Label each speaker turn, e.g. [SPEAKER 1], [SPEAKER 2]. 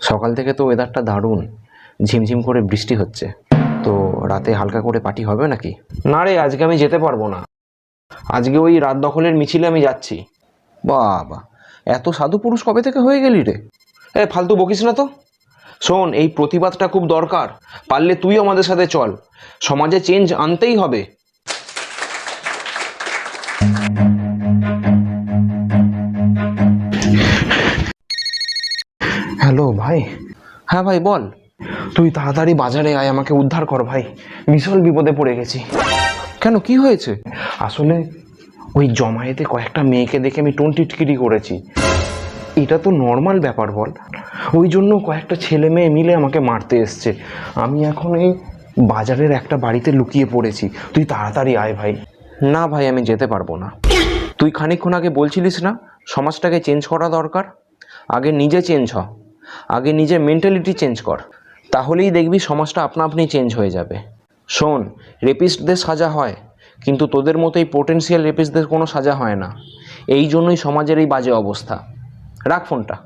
[SPEAKER 1] সকাল থেকে তো ওয়েদারটা দারুণ। ঝিমঝিম করে বৃষ্টি হচ্ছে। তো রাতে হালকা করে পার্টি হবে নাকি? না রে আজকে আমি যেতে পারব না। আজকে ওই রাত দখলের মিছিলে আমি যাচ্ছি। বাবা এত সাধু পুরুষ কবে থেকে হয়ে গেলি রে? এ ফালতু বকিস না তো। শোন এই প্রতিবাদটা খুব দরকার। পারলে তুই আমাদের সাথে চল। সমাজে চেঞ্জ আনতেই হবে। ভাই। হ্যাঁ ভাই বল। তুই তাড়াতাড়ি বাজারে আয় আমাকে উদ্ধার কর ভাই। বিশাল বিপদে পড়ে গেছি। কেন কি হয়েছে? আসলে ওই জমায়েতে কয়েকটা মেয়েকে দেখে আমি টোন টিটকিরি করেছি। এটা তো নর্মাল ব্যাপার বল। ওই জন্য কয়েকটা ছেলে মেয়ে মিলে আমাকে মারতে এসছে। আমি এখন এই বাজারের একটা বাড়িতে লুকিয়ে পড়েছি। তুই তাড়াতাড়ি আয় ভাই। না ভাই আমি যেতে পারব না। তুই খানিকক্ষণ আগে বলছিলিস না সমাজটাকে চেঞ্জ করা দরকার? আগে নিজে চেঞ্জ হ। আগে নিজের মেন্টালিটি চেঞ্জ কর। তাহলেই দেখবি সমাজটা আপনা আপনি চেঞ্জ হয়ে যাবে। শোন রেপিস্টদের সাজা হয়, কিন্তু তোদের মতো এই পোটেন্সিয়াল রেপিস্টদের কোনো সাজা হয় না। এই জন্যই সমাজের এই বাজে অবস্থা। রাখ ফোনটা।